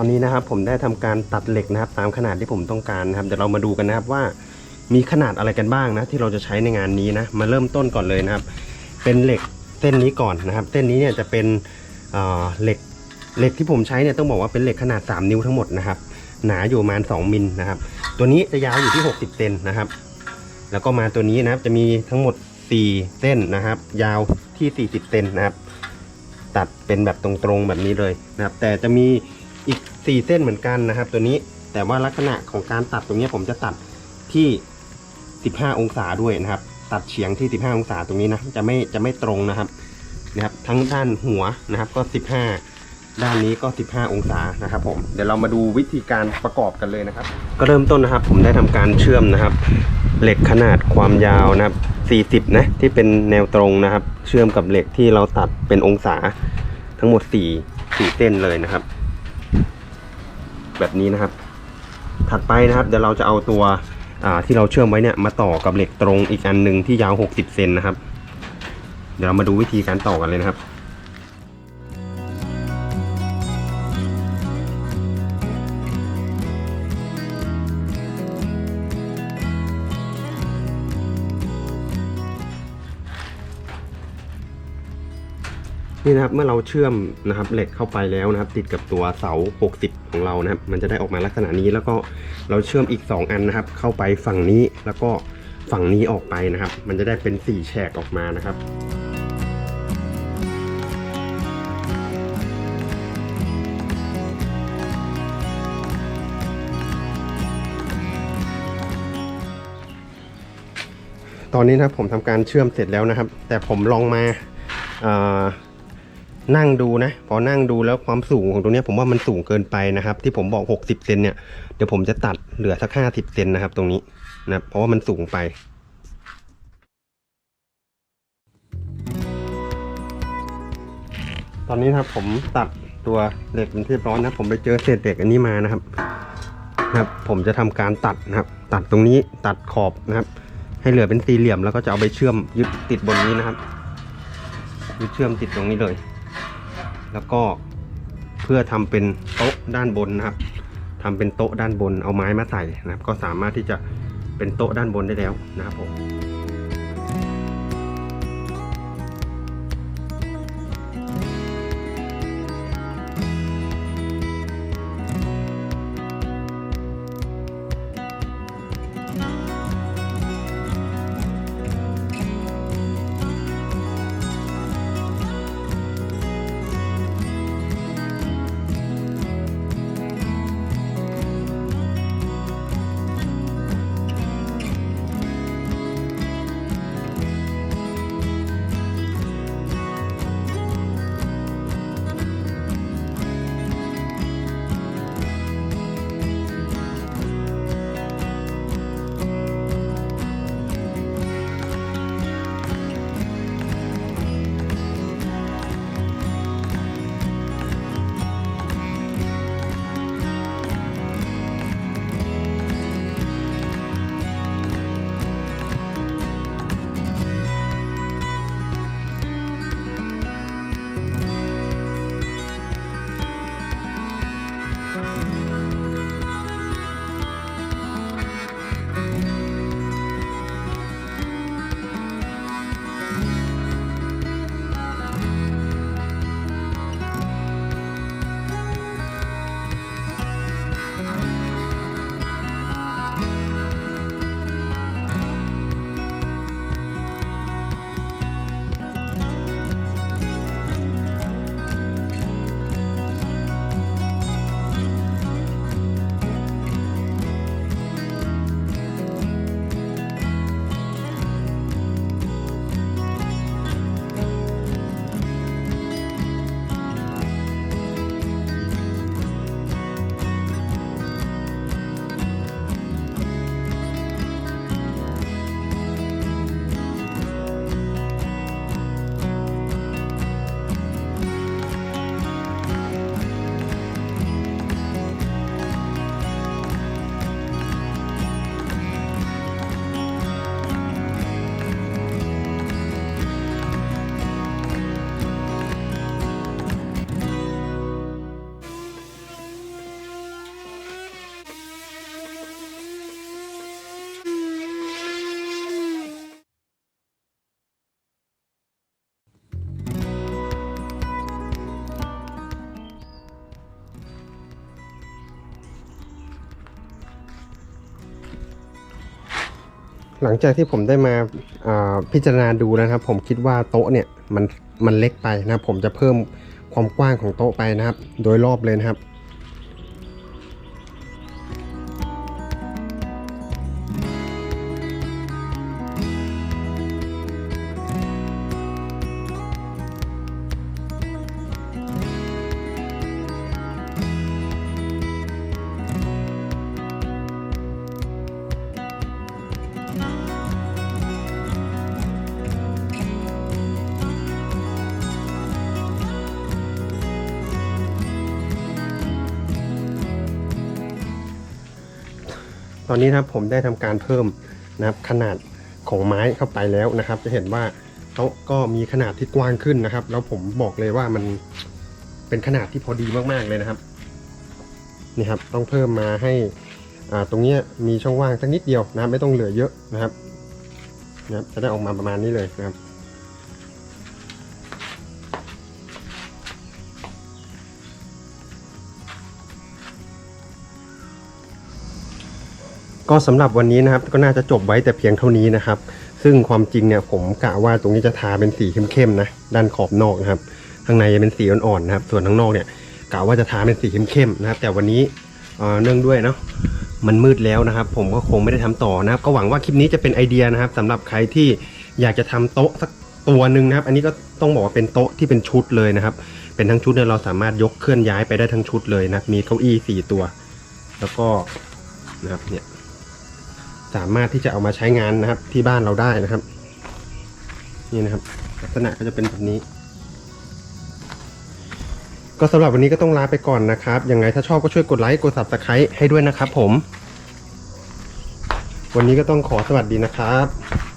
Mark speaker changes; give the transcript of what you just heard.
Speaker 1: ตอนนี้นะครับผมได้ทำการตัดเหล็กนะครับ ตามขนาดที่ผมต้องการนะครับเดี๋ยวเรามาดูกันนะครับว่ามีขนาดอะไรกันบ้างนะ ที่เราจะใช้ในงานนี้นะมาเริ่มต้นก่อนเลยนะครับ เป็นเหล็กเส้นนี้ก่อนนะครับ เส้นนี้เนี่ยจะเป็นเเหล็กเหล็กที่ผมใช้เนี่ยต้องบอกว่าเป็นเหล็กขนาด 3 นิ้วทั้งหมดนะครับ หนาอยู่ประมาณ 2มิลนะครับ ตัวนี้จะยาวอยู่ที่ 60เซนนะครับ แล้วก็มาตัวนี้นะครับจะมีทั้งหมด 4 เส้นนะครับ ยาวที่ 40เซนนะครับ ตัดเป็นแบบตรงๆแบบนี้เลยนะครับ แต่จะมี อีก 4 เส้นเหมือนกันนะครับ ตัวนี้แต่ว่าลักษณะของการตัดตรงนี้ผมจะตัดที่ 15 องศาด้วยนะครับ ตัดเฉียงที่ 15 องศาตรงนี้นะจะไม่จะไม่ตรงนะครับนะครับ ทั้งด้านหัวนะครับก็ 15 ด้านนี้ก็ 15 องศานะครับ ผมเดี๋ยวเรามาดูวิธีการประกอบกันเลยนะครับ ก็เริ่มต้นนะครับ ผมได้ทำการเชื่อมนะครับ เหล็กขนาดความยาวนะครับ40นะที่เป็นแนวตรงนะครับ เชื่อมกับเหล็กที่เราตัดเป็นองศาทั้งหมด 4 4 เส้นเลยนะครับ แบบนี้นะครับ ถัดไปนะครับเดี๋ยวเราจะเอาตัวที่เราเชื่อมไว้เนี่ยมาต่อกับเหล็กตรงอีกอันหนึ่งที่ยาว 60 เซนนะครับ เดี๋ยวเรามาดูวิธีการต่อกันเลยนะครับ นี่นะครับเมื่อเราเชื่อมนะครับเหล็กเข้าไปแล้วนะครับ ติดกับตัวเสา 60 ของเรานะครับ มันจะได้ออกมาลักษณะนี้แล้วก็เราเชื่อมอีก 2 อันนะครับ เข้าไปฝั่งนี้แล้วก็ฝั่งนี้ออกไปนะครับ มันจะได้เป็น4แฉกออกมานะครับตอนนี้นะครับผมทำการเชื่อมเสร็จแล้วนะครับ แต่ผมลองมาอ่อ นั่งดูนะ พอนั่งดูแล้วความสูงของตรงนี้ผมว่ามันสูงเกินไปนะครับ ที่ผมบอก 60เซนเนี่ยเดี๋ยวผมจะตัดเหลือสัก 50เซนนะครับ ตรงนี้นะเพราะว่ามันสูงไปตอนนี้ครับผมตัดตัวเหล็กเป็นที่ร้อยนะผมไปเจอเศษเหล็กอันนี้มานะครับนะครับผมจะทำการตัดนะครับ ตัดตรงนี้ตัดขอบนะครับ ให้เหลือเป็นสี่เหลี่ยมแล้วก็จะเอาไปเชื่อมยึดติดบนนี้นะครับยึดเชื่อมติดตรงนี้เลย แล้วก็เพื่อทำเป็นโต๊ะด้านบนนะครับทำเป็นโต๊ะด้านบนเอาไม้มาใส่นะครับ ก็สามารถที่จะเป็นโต๊ะด้านบนได้แล้วนะครับผม หลังจากที่ผมได้มาาพิจารณาดูนะครับ ผมคิดว่าโต๊ะเนี่ยมันมันเล็กไปนะผมจะเพิ่มความกว้างของโต๊ะไปนะครับ โดยรอบเลยนะครับ ตอนนี้นะครับผมได้ทำการเพิ่มนะครับขนาดของไม้เข้าไปแล้วนะครับ จะเห็นว่าโต๊ะก็มีขนาดที่กว้างขึ้นนะครับ แล้วผมบอกเลยว่ามันเป็นขนาดที่พอดีมากๆเลยนะครับนี่ครับต้องเพิ่มมาให้อ่าตรงนี้มีช่องว่างสักนิดเดียวนะครับไม่ต้องเหลือเยอะนะครับนะครับจะได้ออกมาประมาณนี้เลยนะครับ ก็สำหรับวันนี้นะครับก็น่าจะจบไว้แต่เพียงเท่านี้นะครับ ซึ่งความจริงเนี่ยผมกะว่าตรงนี้จะทาเป็นสีเข้มๆนะด้านขอบนอกนะครับ ข้างในจะเป็นสีอ่อนๆนะครับ ส่วนข้างนอกเนี่ยกะว่าจะทาเป็นสีเข้มๆนะครับ แต่วันนี้เนื่องด้วยเนาะมันมืดแล้วนะครับ ผมก็คงไม่ได้ทำต่อนะครับ ก็หวังว่าคลิปนี้จะเป็นไอเดียนะครับสำหรับใครที่อยากจะทำโต๊ะสักตัวหนึ่งนะครับ อันนี้ก็ต้องบอกว่าเป็นโต๊ะที่เป็นชุดเลยนะครับ เป็นทั้งชุดเนี่ยเราสามารถยกเคลื่อนย้ายไปได้ทั้งชุดเลยนะมีเก้าอี้สี่ตัว แล้วก็นะครับเนี่ย สามารถที่จะเอามาใช้งานนะครับ ที่บ้านเราได้นะครับ นี่นะครับ ลักษณะก็จะเป็นแบบนี้ ก็สำหรับวันนี้ก็ต้องลาไปก่อนนะครับยังไงถ้าชอบก็ช่วยกดไลค์กด subscribe ให้ด้วยนะครับผม วันนี้ก็ต้องขอสวัสดีนะครับ